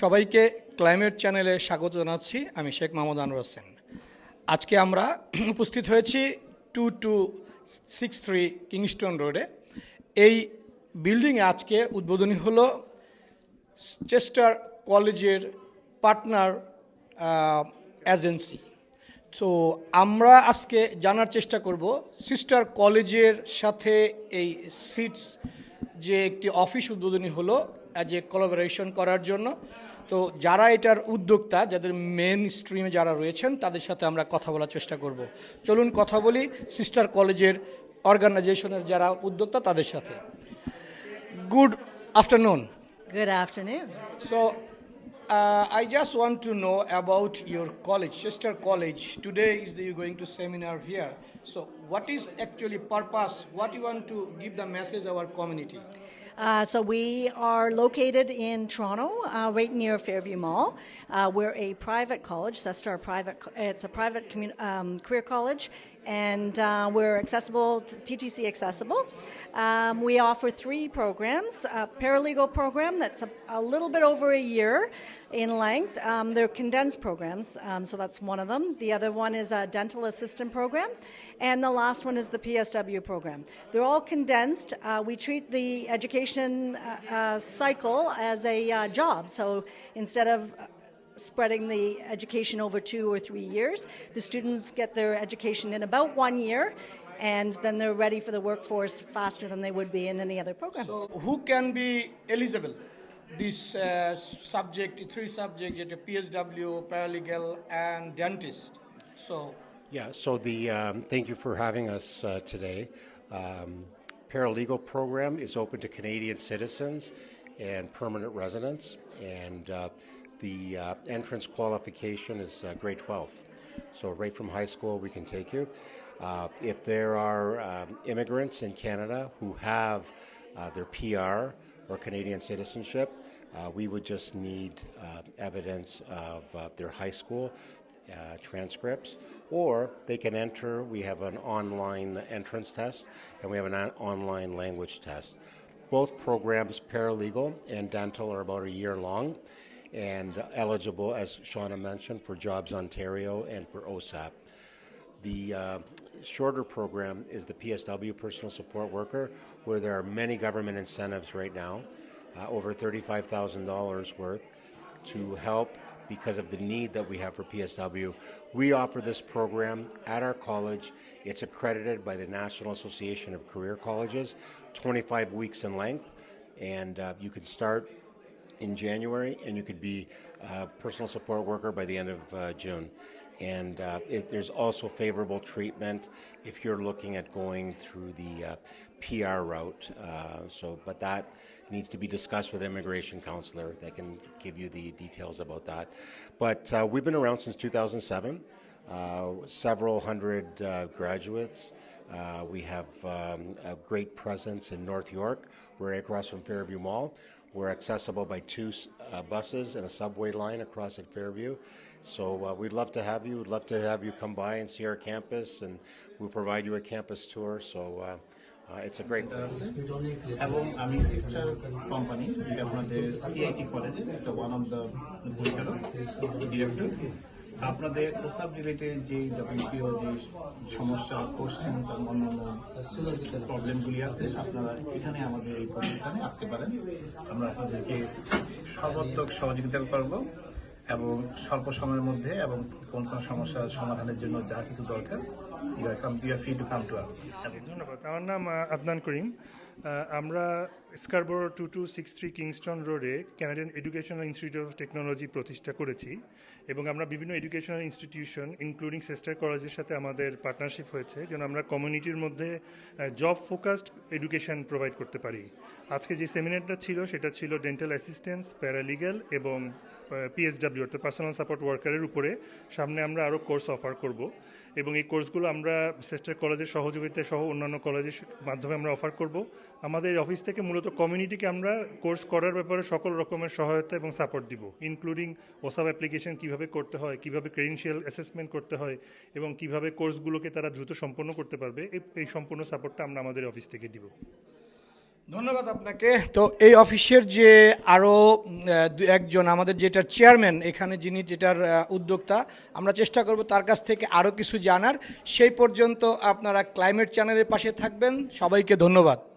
সবাইকে ক্লাইমেট চ্যানেলে স্বাগত জানাচ্ছি। আমি শেখ মোহাম্মদ আনোয়ার হোসেন। আজকে আমরা উপস্থিত হয়েছি two two six three Kingston রোডে। এই বিল্ডিংয়ে আজকে উদ্বোধনী হলো চেস্টার কলেজের পার্টনার এজেন্সি। তো আমরা আজকে জানার চেষ্টা করব সিস্টার কলেজের সাথে এই সিটস যে একটি অফিস উদ্বোধনী হলো অ্যাজ এ কোলাবোরেশন করার জন্য। তো যারা এটার উদ্যোক্তা যাদের মেন স্ট্রিমে যারা রয়েছেন তাদের সাথে আমরা কথা বলার চেষ্টা করব। চলুন কথা বলি সিস্টার কলেজের অর্গানাইজেশনের যারা উদ্যোক্তা তাদের সাথে। Good afternoon good afternoon so I just want to know about your college sister college today is the you going to seminar here so what is actually purpose what you want to give the message our community Uh, so we are located in Toronto, uh, right near Fairview Mall. Uh, we're a private college, Sestar Private. It's a private commu- um, career college, and uh, we're accessible, TTC accessible. Um, we offer three programs: a paralegal program that's a, a little bit over a year in length. Um, they're condensed programs, um, so that's one of them. The other one is a dental assistant program, and the last one is the PSW program. They're all condensed. Uh, we treat the education uh, uh, cycle as a uh, job. So instead of uh, spreading the education over two or three years, the students get their education in about one year. And then they're ready for the workforce faster than they would be in any other program. So, who can be eligible? This uh, subject, three subjects, যেটা PSW, paralegal, and dentist. So, Yeah, so the, um, thank you for having us uh, today. Um, paralegal program is open to Canadian citizens and permanent residents, and uh, the uh, entrance qualification is uh, grade 12. So right from high school, we can take you. Uh, if there are um, immigrants in Canada who have uh, their PR or Canadian citizenship, uh, we would just need uh, evidence of uh, their high school transcripts, or they can enter. We have an online entrance test, and we have an online language test. Both programs, paralegal and dental, are about a year long and eligible, as Shauna mentioned, for Jobs Ontario and for OSAP. The uh, shorter program is the PSW Personal Support Worker, where there are many government incentives right now, uh, over $35,000 worth, to help because of the need that we have for PSW. We offer this program at our college. It's accredited by the National Association of Career Colleges, 25 weeks in length, and uh, you can start in January, and you could be a personal support worker by the end of uh, June. And uh, it, there's also favorable treatment if you're looking at going through the uh, PR route. Uh, so, but that needs to be discussed with immigration counselor. They can give you the details about that. But uh, we've been around since 2007. Uh, several hundred graduates. Uh, we have um, a great presence in North York. We're across from Fairview Mall. We're accessible by two uh, buses and a subway line across at Fairview. So uh, we'd love to have you. We'd love to have you come by and see our campus, and we'll provide you a campus tour. So uh, uh, it's a great place. এবং আমি sister company যেটা আপনাদের CIT কলেজে সেটা one of the পরিচালক director আপনাদের ওসাব related যে যাবতীয় যে সমস্যা কোশ্চেন অন্যান্য প্রবলেমগুলি আছে, আপনারা এখানে আমাদের এই প্রতিষ্ঠানে আসতে পারেন। আমরা আপনাদেরকে সর্বাত্মক সহযোগিতা করব এবং স্বল্প সময়ের মধ্যে এবং কোন কোন সমস্যার সমাধানের জন্য যা কিছু দরকার you are free to come to us ধন্যবাদ। আমার নাম আদনান করিম। আমরা Scarborough two two six three Kingston রোডে Canadian educational institute of technology প্রতিষ্ঠা করেছি এবং আমরা বিভিন্ন এডুকেশনাল ইনস্টিটিউশন ইনক্লুডিং সিস্টার কলেজের সাথে আমাদের পার্টনারশিপ হয়েছে, যেন আমরা কমিউনিটির মধ্যে জব ফোকাসড এডুকেশন প্রোভাইড করতে পারি। আজকে যে সেমিনারটা ছিল, সেটা ছিল ডেন্টাল অ্যাসিস্ট্যান্স প্যারালিগ্যাল এবং পিএসডাব্লিউ অর্থাৎ পার্সোনাল সাপোর্ট ওয়ার্কারের উপরে। সামনে আমরা আরও কোর্স অফার করব এবং এই কোর্সগুলো আমরা সিস্টার কলেজের সহযোগিতা সহ অন্যান্য কলেজের মাধ্যমে আমরা অফার করব। আমাদের অফিস থেকে মূলত কমিউনিটিকে আমরা কোর্স করার ব্যাপারে সকল রকমের সহায়তা এবং সাপোর্ট দিব ইনক্লুডিং ওসাব অ্যাপ্লিকেশন কীভাবে করতে হয়, কীভাবে ক্রেডেন্সিয়াল অ্যাসেসমেন্ট করতে হয় এবং কীভাবে কোর্সগুলোকে তারা দ্রুত সম্পন্ন করতে পারবে এই- এই সম্পূর্ণ সাপোর্টটা আমরা আমাদের অফিস থেকে দিব। ধন্যবাদ আপনাকে। তো এই অফিসের যে আরও একজন আমাদের যেটার চেয়ারম্যান এখানে যিনি যেটার উদ্যোক্তা, আমরা চেষ্টা করব তার কাছ থেকে আরও কিছু জানার। সেই পর্যন্ত আপনারা ক্লাইমেট চ্যানেলের পাশে থাকবেন। সবাইকে ধন্যবাদ।